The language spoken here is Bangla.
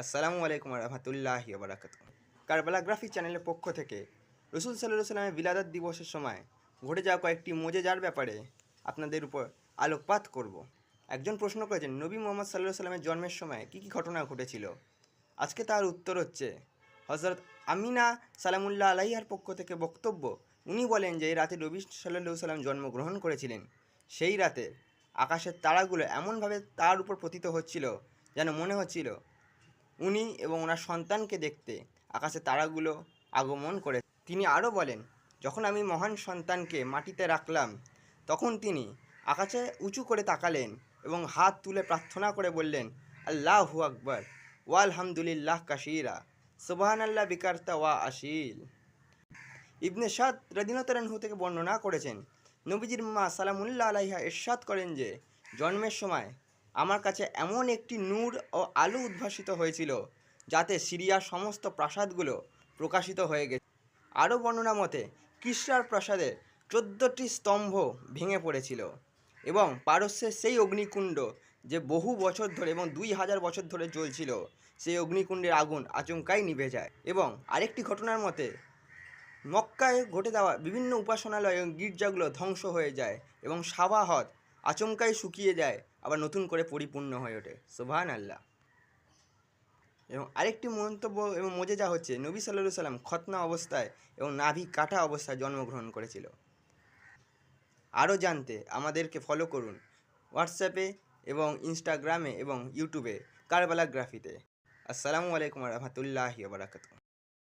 আসসালামু আলাইকুম রহমতুল্লাহি বারাকাত কারবালা গ্রাফি চ্যানেলের পক্ষ থেকে রসুল সাল্লাহ সাল্লামের বিলাদাত দিবসের সময় ঘটে যাওয়া কয়েকটি মজেজার ব্যাপারে আপনাদের উপর আলোকপাত করব। একজন প্রশ্ন করেছেন, নবী মোহাম্মদ সাল্লাহ সাল্লামের জন্মের সময় কী কী ঘটনা ঘটেছিল? আজকে তার উত্তর হচ্ছে হজরত আমিনা সালামুল্লাহ আলাইহার পক্ষ থেকে বক্তব্য, উনি বলেন যে এই রাতে নবী সাল্লাহ সাল্লাম জন্মগ্রহণ করেছিলেন। সেই রাতে আকাশের তারাগুলো এমনভাবে তার উপর পতিত হচ্ছিল যেন মনে হচ্ছিল উনি এবং ওনার সন্তানকে দেখতে আকাশে তারাগুলো আগমন করে। তিনি আরও বলেন, যখন আমি মহান সন্তানকে মাটিতে রাখলাম, তখন তিনি আকাশে উঁচু করে তাকালেন এবং হাত তুলে প্রার্থনা করে বললেন, আল্লাহু আকবর, ওয়া আলহামদুলিল্লাহ কাশিরা সুবাহান আল্লাহ বিকারতা ওয়া আসিল ইবনে সাদ রদিনতরানহু থেকে বর্ণনা করেছেন, নবীজির মা সালামুল্লাহ আলাইহা ইরশাদ করেন যে, জন্মের সময় আমার কাছে এমন একটি নূর ও আলো উদ্ভাসিত হয়েছিল, যাতে সিরিয়ার সমস্ত প্রাসাদগুলো প্রকাশিত হয়ে গেছে। আরও বর্ণনা মতে, কিসরার প্রাসাদে চোদ্দোটি স্তম্ভ ভেঙে পড়েছিল এবং পারস্যের সেই অগ্নিকুণ্ড যে বহু বছর ধরে এবং দুই হাজার বছর ধরে জ্বলছিল, সেই অগ্নিকুণ্ডের আগুন আচমকাই নিভে যায়। এবং আরেকটি ঘটনার মতে, মক্কায় ঘটে যাওয়া বিভিন্ন উপাসনালয় এবং গির্জাগুলো ধ্বংস হয়ে যায় এবং সাবাহত আচমকাই শুকিয়ে যায়, আবার নতুন করে পরিপূর্ণ হয়ে ওঠে। সুবহান আল্লাহ এবং আরেকটি মন্তব্য এবং মজে যা হচ্ছে, নবী সাল্লাহ সাল্লাম খতনা অবস্থায় এবং নাভি কাটা অবস্থায় জন্মগ্রহণ করেছিল। আরও জানতে আমাদেরকে ফলো করুন হোয়াটসঅ্যাপে এবং ইনস্টাগ্রামে এবং ইউটিউবে কারবালা গ্রাফিতে আসসালামু আলাইকুম রহমতুল্লাহি বারাকাতুহ।